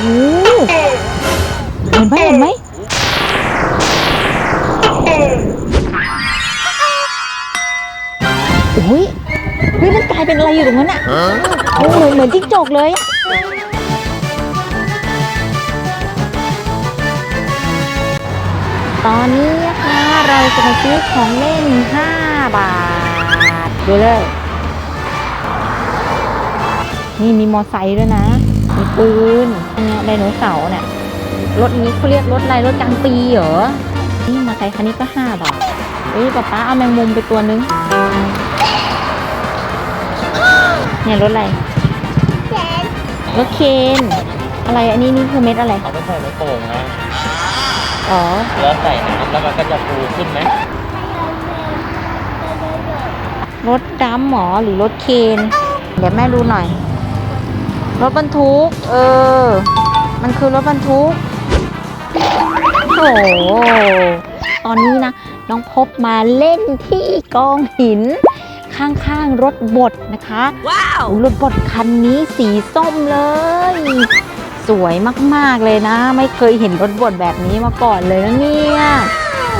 เห็นไหมเห็นไหมโอ้ยเฮ้ยมันกลายเป็นอะไรอยู่ตรงนั้นอะเหมือนเหมือนจิ้งจกเลยตอนนี้นะคะเราจะมาซื้อของเล่น 5 บาท ดูเลย นี่มีมอไซค์ด้วยนะ มีปืน ดโนเสาร์เนี่ยรถนี้เขาเรียกรถอะไรรถกลางปีเหรอ นี่มอไซค์คันนี้ก็5บาทเอ้ยป๊าป๊าเอาแมงมุมไปตัวนึง เนี่ยรถอะไรรถเคนอะไรอันนี้นี่คือเม็ดอะไร เอาไปใส่ในโป่งไงอ๋อ แล้วใส่น้ำแล้วมันก็จะฟูขึ้นไหมรถดำหมอหรือรถเคน เดี๋ยวแม่ดูหน่อย รถบรรทุก เออมัน คือรถบรรทุก โอ้โห ตอนนี้นะ น้องพบมาเล่นที่กองหิน ข้างๆรถบดนะคะ ว้าว รถบดคันนี้สีส้มเลย สวยมากๆเลยนะ ไม่เคยเห็นรถบดแบบนี้มาก่อนเลยนะเนี่ย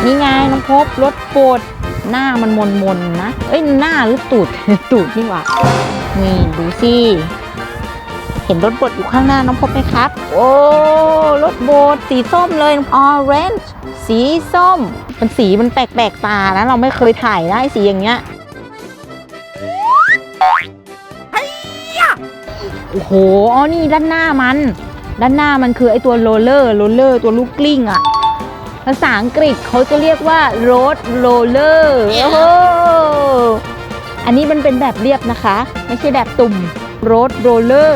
นี่ไงน้องพบรถบดหน้ามันมนมนๆนะ เอ้ยหน้าหรือตูดตูดนี่หว่านี่ดูสิเห็นรถบดอยู่ข้างหน้าน้องพบไหมครับ โอ้รถบดสีส้มเลยออเรนจ์สีส้ม มันสีมันแปลกๆตานะ เราไม่เคยถ่ายได้สีอย่างเงี้ยโอ้โหอ๋อนี่ด้านหน้ามัน ด้านหน้ามันคือไอตัวโรลเลอร์โรลเลอร์ตัวลูกกลิ้งอะภาษาอังกฤษเขาจะเรียกว่า road roller โอ้โหอันนี้มันเป็นแบบเรียบนะคะ ไม่ใช่แบบตุ่ม road roller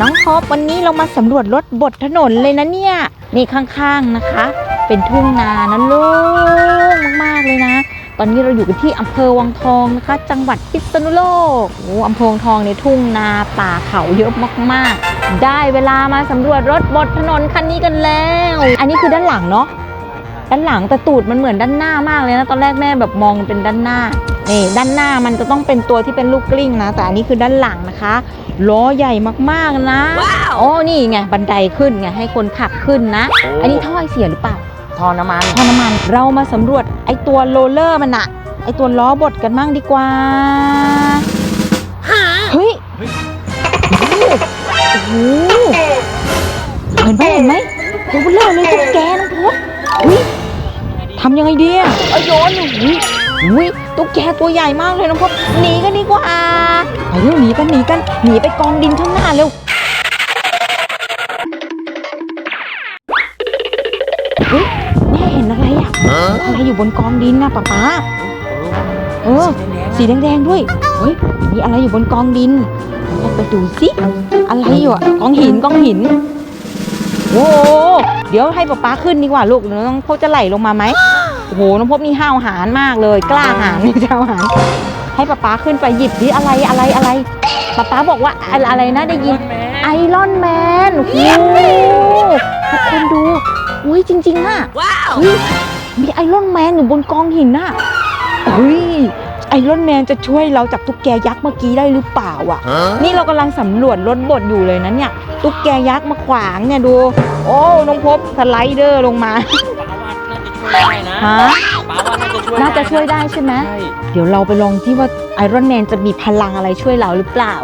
น้องท็อปวันนี้เรามาสำรวจรถบดถนนเลยนะเนี่ยนี่ข้างๆนะคะ เป็นทุ่งนานะโล่งมากๆเลยนะ ตอนนี้เราอยู่กันที่อำเภอวังทองนะคะ จังหวัดพิษณุโลกโอ้อำเภอวังทองในทุ่งนาป่าเขาเยอะมากๆ ได้เวลามาสำรวจรถบดถนนคันนี้กันแล้ว อันนี้คือด้านหลังเนาะด้านหลังแต่ตูดมันเหมือนด้านหน้ามากเลยนะ ตอนแรกแม่แบบมองเป็นด้านหน้านี่ด้านหน้ามันจะต้องเป็นตัวที่เป็นลูกกลิ้งนะ แต่อันนี้คือด้านหลังนะคะ ล้อใหญ่มากๆนะโอ้นี่ไงบันไดขึ้นไงให้คนขับขึ้นนะ อันนี้ท่อไอเสียหรือเปล่าทอน้ำมันท่อน้ำมันเรามาสำรวจไอตัวโรลเลอร์มันอะไอตัวล้อบดกันมั่งดีกว่าเฮ้ยโอ้โหเห็นไหมเห็นไหมตัวเบลอเลยตุ๊กแกน้องพบเฮ้ยทำยังไงดีอะเอาโยนอุ้ย อุ้ยตุ๊กแกตัวใหญ่มากเลยน้องพบหนีกันดีกว่าไปเร็วหนีกันหนีกันหนีไปกองดินข้างหน้าเร็วเฮ้ยแม่เห็นอะไรอะอะไรอยู่บนกองดินนะป๊าป๊าเออสีแดงๆด้วยเฮ้ยมีอะไรอยู่บนกองดินเราไปดูสิอะไรอยู่อะกองหินกองหินโอ้โหเดี๋ยวให้ป๊าป๊าขึ้นดีกว่าลูกเดี๋ยวน้องพบจะไหลลงมาไหม โอ้โหน้องพบนี่ห้าวหาญมากเลย กล้าหาญนี่เจ้าหาญให้ป๊าป๊าขึ้นไปหยิบดิอะไรอะไรอะไรป๊าป๊าบอกว่าอะไรอะไรนะได้ยินไอรอนแมนโอ้โหทุกคนดูอุ้ยจริงๆอะว้าวมีไอรอนแมนอยู่บนกองหินน่ะเฮ้ยไอรอนแมนจะช่วยเราจากตุ๊กแกยักษ์เมื่อกี้ได้หรือเปล่าอะ นี่เรากำลังสำรวจรถบดอยู่เลยนะเนี่ย ตุ๊กแกยักษ์มาขวางเนี่ยดู โอ้น้องพบสไลเดอร์ลงมา ได้นะฮะป้าว่าน่าจะช่วยน่าจะช่วยได้ใช่ไหมใช่เดี๋ยวเราไปลองที่ว่าไอรอนแมนจะมีพลังอะไรช่วยเราหรือเปล่า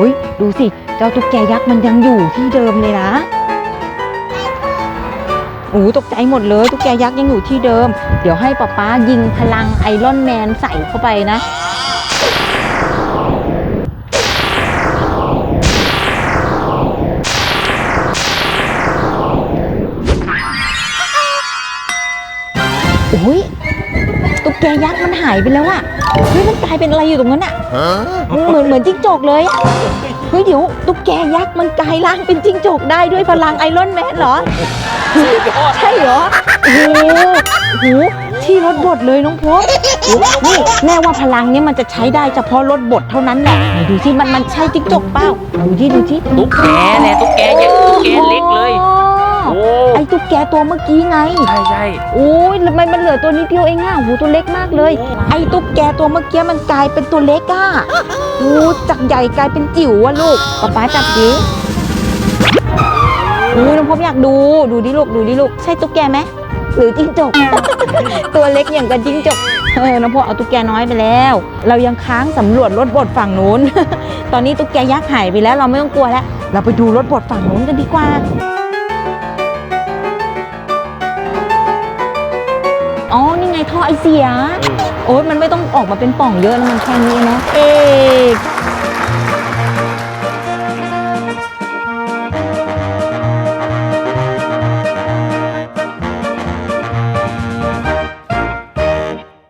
อุ้ยดูสิ เจ้าตุ๊กแกยักษ์มันยังอยู่ที่เดิมเลยนะโอ้ตกใจหมดเลยตุ๊กแกยักษ์ยังอยู่ที่เดิม เดี๋ยวให้ป๊าป๊ายิงพลังไอรอนแมนใส่เข้าไปนะ แกยักษ์มันหายไปแล้วอะเฮ้ยมันกลายเป็นอะไรอยู่ตรงนั้นอะเหมือนเหมือนจิ้งจกเลยอะเฮ้ยเดี๋ยวตุ๊กแกยักษ์มันกลายร่างเป็นจิ้งจกได้ด้วยพลังไอรอนแมนเหรอ ใช่เหรอโอ้โหโอ้โหที่รถบดเลยน้องพบโอ้นี่แม่ว่าพลังเนี้ยมันจะใช้ได้เฉพาะรถบดเท่านั้นแหละไหนดูที่มันมันใช่จิ้งจกเปล่าดูที่ดูที่ตุ๊กแกเนี่ยตุ๊กแกใหญ่ตุ๊กแกเล็กเลยโอ้โอ้ ไอ้ตุ๊กแกตัวเมื่อกี้ไง ใช่ใช่โอ้ยทำไมมันเหลือตัวนิดเดียวเองอะโหตัวเล็กมากเลยโอ้ไอ้ตุ๊กแกตัวเมื่อกี้มันกลายเป็นตัวเล็กอะโอ้จากใหญ่กลายเป็นจิ๋วอะลูกป๊าป๊าจับดิโอ้ยน้องพบอยากดู ดูดิลูก ดูดิลูก ใช่ตุ๊กแกไหม หรือจิ้งจก ตัวเล็กอย่างกับจิ้งจก เออ น้องพบเอาตุ๊กแกน้อยไปแล้ว เรายังค้างสำรวจรถบดฝั่งนู้น ตอนนี้ตุ๊กแกยักษ์หายไปแล้ว เราไม่ต้องกลัวแล้ว เราไปดูรถบดฝั่งนู้นกันดีกว่า อ๋อ นี่ไงท่อไอเสีย โอ้ยมันไม่ต้องออกมาเป็นป่องเยอะแล้วมันแค่นี้เนาะเอก